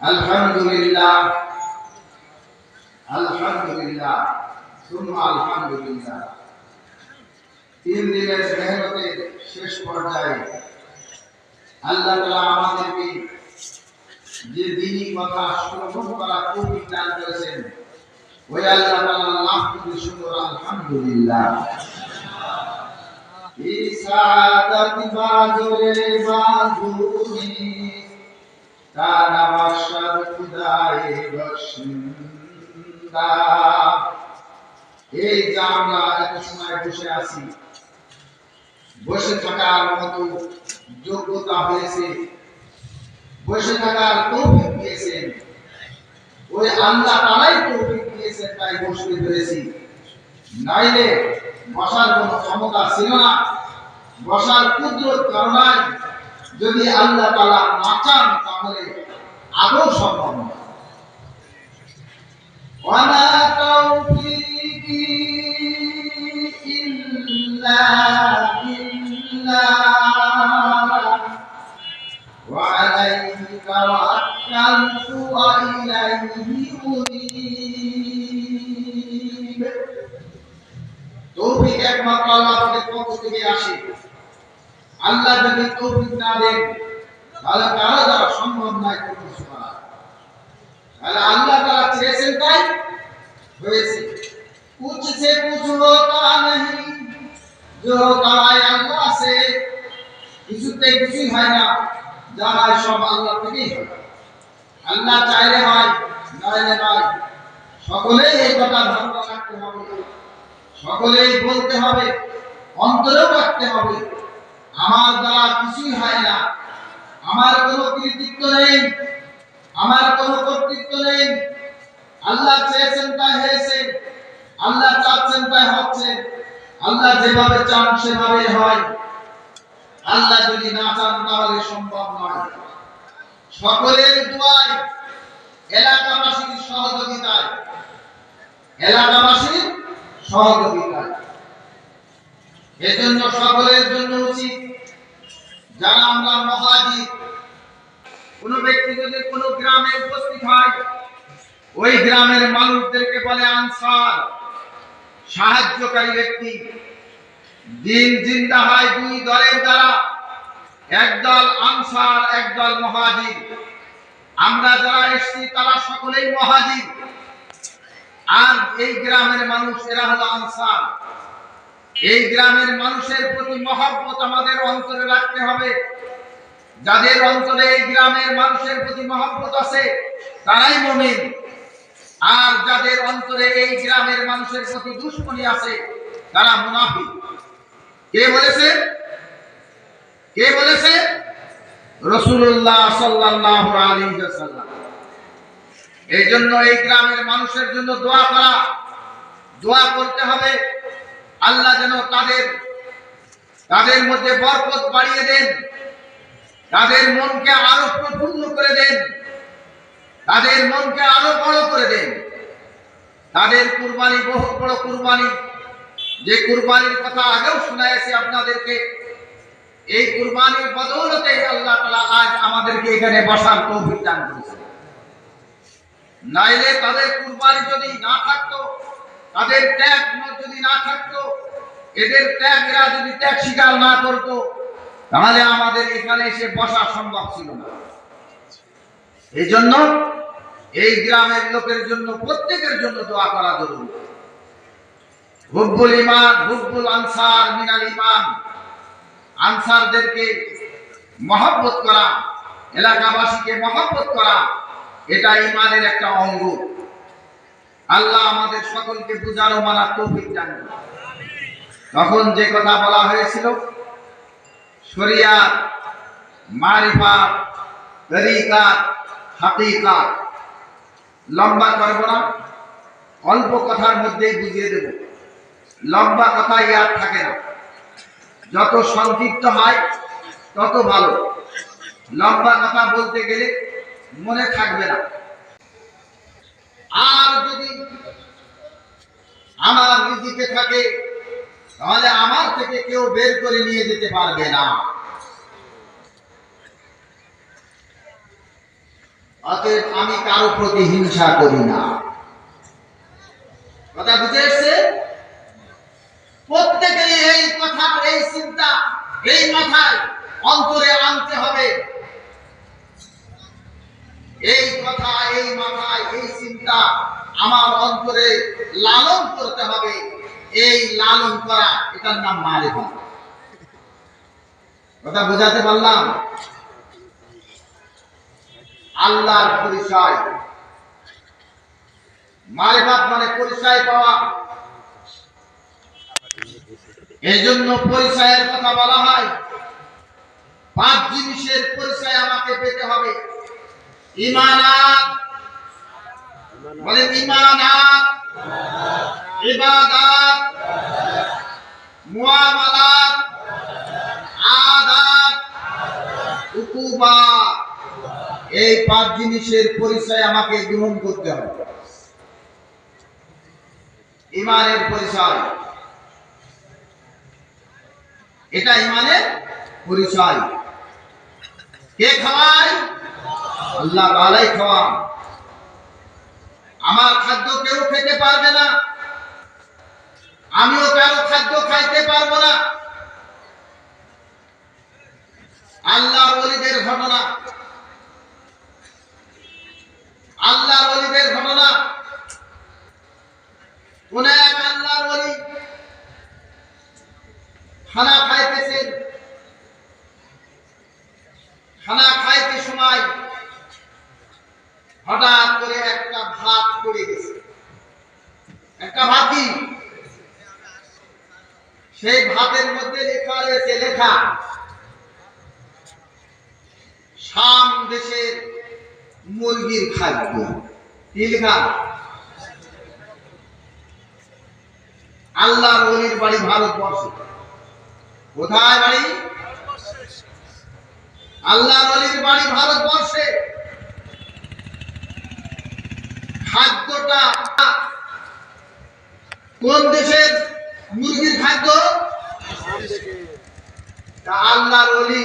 আলহামদুলিল্লাহ। আলহামদুলিল্লাহ। সুম্মা আলহামদুলিল্লাহ। তিন দিনের মেহনতের শেষ পর্যায়ে আল্লাহ তাআলা আমাদেরকে যে দিনই কথা শ্রবণ করা তৌফিক দান করেছেন, ওই আল্লাহ লাখ কোটি শুকর, আলহামদুলিল্লাহ। ইসাদত বাজরে বাজুনি এই যে আমরা এত সময় বসে আছি। বসে থাকার মতো যোগ্যতা হয়েছে। বসে থাকার তৌফিক দিয়েছেন ওই আল্লাহ তালাই তৌফিক দিয়েছেন তাই বসতে পেরেছি। নাইলে বসার কোনো ক্ষমতা ছিল না। বসার কুদরত কারণায় যদি আল্লাহ তালা না চান, তাহলে আরও সম্ভব তৌফিক একমাত্র আল্লাহ আমাদের পক্ষ থেকে আসে। আল্লাহ যদি তৌফিক না দেন তাহলে কারো দ্বারা সম্ভব নয় কোনো কিছু করা তাহলে আল্লাহ তারা চেয়েছেন তাই হয়েছে कुछ से कुछ होता नहीं जो होता है अल्लाह से কিছুতে কিছুই হয় না যা হয় সব আল্লাহ থেকেই হয় আল্লাহ চাইলে হয় নাইলে নয় সকলেই এই কথা ধারণা রাখতে হবে সকলেই বলতে হবে অন্তরেও রাখতে হবে আমার দ্বারা কিছুই হয় না। আমার কোনো কৃতিত্ব নেই। আমার কোনো কর্তৃত্ব নেই। আল্লাহ চেয়েছেন তাই হয়েছে। আল্লাহ চাচ্ছেন তাই হচ্ছে। আল্লাহ যেভাবে চান সেভাবে হয়। আল্লাহ যদি না চান তাহলে সম্ভব নয়। সকলের দোয়ায় এলাকাবাসীর সহযোগিতায়। এলাকাবাসীর সহযোগিতায়। এজন্য সকলের জন্য উচিত যারা আমরা মহাজির কোন ব্যক্তি যদি কোন গ্রামে উপস্থিত হয়, ওই গ্রামের মানুষদেরকে বলে আনসার, সাহায্যকারী ব্যক্তি। দিন জিন্দা হয় দুই দলের দ্বারা একদল আনসার একদল মহাজির আমরা যারা এসছি, তারা সকলেই মহাজির আর এই গ্রামের মানুষ, এরা হলো আনসার। এই গ্রামের মানুষের প্রতি মহব্বত আমাদের অন্তরে রাখতে হবে। যাদের অন্তরে এই গ্রামের মানুষের প্রতি মহব্বত আছে, তারাই মমিন। আর যাদের অন্তরে এই গ্রামের মানুষের প্রতি দুশ্মনী আছে, তারা মুনাফি কে বলেছে? কে বলেছে? রসুল্লাহ সাল্লাহ আলী এই জন্য এই গ্রামের মানুষের জন্য দোয়া করা, দোয়া করতে হবে। আল্লাহ যেন তাদের তাদের মধ্যে বরকত বাড়িয়ে দেন, তাদের মনকে আরও প্রফুল্ল করে দেন, তাদের মনকে আরও বড় করে দেন। তাদের কুরবানি বহু বড় কুরবানি। যে কুরবানির কথা আগেও শোনাইছি আপনাদেরকে, এই কুরবানির বদৌলতে আল্লাহ তালা আজ আমাদেরকে এখানে বসার তৌফিক দান করেছে নাইলে তাদের কুরবানি যদি না থাকতো তাদের ত্যাগ যদি না থাকতো, এদের ত্যাগরা যদি ত্যাগ স্বীকার না করতো, তাহলে আমাদের এখানে এসে বসা সম্ভব ছিল না। এই জন্য এই গ্রামের লোকের জন্য, প্রত্যেকের জন্য দোয়া করা জরুরি। হুব্বুল ইমান হুব্বুল আনসার, মিনাল ইমান আনসারদেরকে মহব্বত করা, এলাকাবাসীকে মহব্বত করা, এটা ইমানের একটা অঙ্গ। আল্লাহ আমাদের সকলকে বুঝানো মানার তৌফিক দান। তখন যে কথা বলা হয়েছিল শরিয়াত মারিফাত, তরিকাত, হাকিকাত, লম্বা করব না, অল্প কথার মধ্যেই বুঝিয়ে দেব। লম্বা কথা ইয়াদ থাকে না। যত সংক্ষিপ্ত হয়, তত ভালো। লম্বা কথা বলতে গেলে মনে থাকবে না। আর যদি আমার রিজিকে থাকে, তাহলে আমার থেকে কেউ বের করে নিয়ে যেতে পারবে না। অতএব আমি কারও প্রতি হিংসা করি না। কথা বুঝে এসছে? প্রত্যেকেরই এই কথা এই চিন্তা, এই মাথায় অন্তরে আনতে হবে এই কথা এই মাথায় এই চিন্তা আমার অন্তরে লালন করতে হবে। এই লালন করা, এটার নাম মারেফা কথা বোঝাতে পারলাম? আল্লাহর পরিচয়। মারেফাত মানে পরিচয় পাওয়া। এই জন্য পরিচয়ের কথা বলা হয়। পাঁচ জিনিসের পরিচয় আমাকে পেতে হবে। ইমানাত বলে ইমানাত ইবাদাত। মুআমালাত। আদাব উকুবাত এই পাঁচ জিনিসের পরিচয় আমাকে গ্রহণ করতে হবে। ইমানের পরিচয়। এটা ইমানের পরিচয়। কে খাওয়ায়? আল্লাহ তাআলাই খাওয়ান। আমার খাদ্য কেউ খেতে পারবে না। আমিও কারও খাদ্য খাইতে পারব না। আল্লাহর ওলিদের ঘটনা। আল্লাহর ওলিদের ঘটনা। কোন এক আল্লাহর ওলি খানা খাইতেছেন খানা খাইতে সময় হঠাৎ করে একটা ভাত পড়ে গেছে। একটা ভাতি, সেই ভাতের মধ্যে লেখা রয়েছে, লেখা, শাম দেশের মুরগির খাদ্য। লেখা? আল্লাহর ওলির বাড়ি ভারতবর্ষে। কোথায় বাড়ি? আল্লাহর ওলির বাড়ি ভারতবর্ষে। খাদ্যটা কোন দেশের মুরগির খাদ্য? আল্লাহর ওলি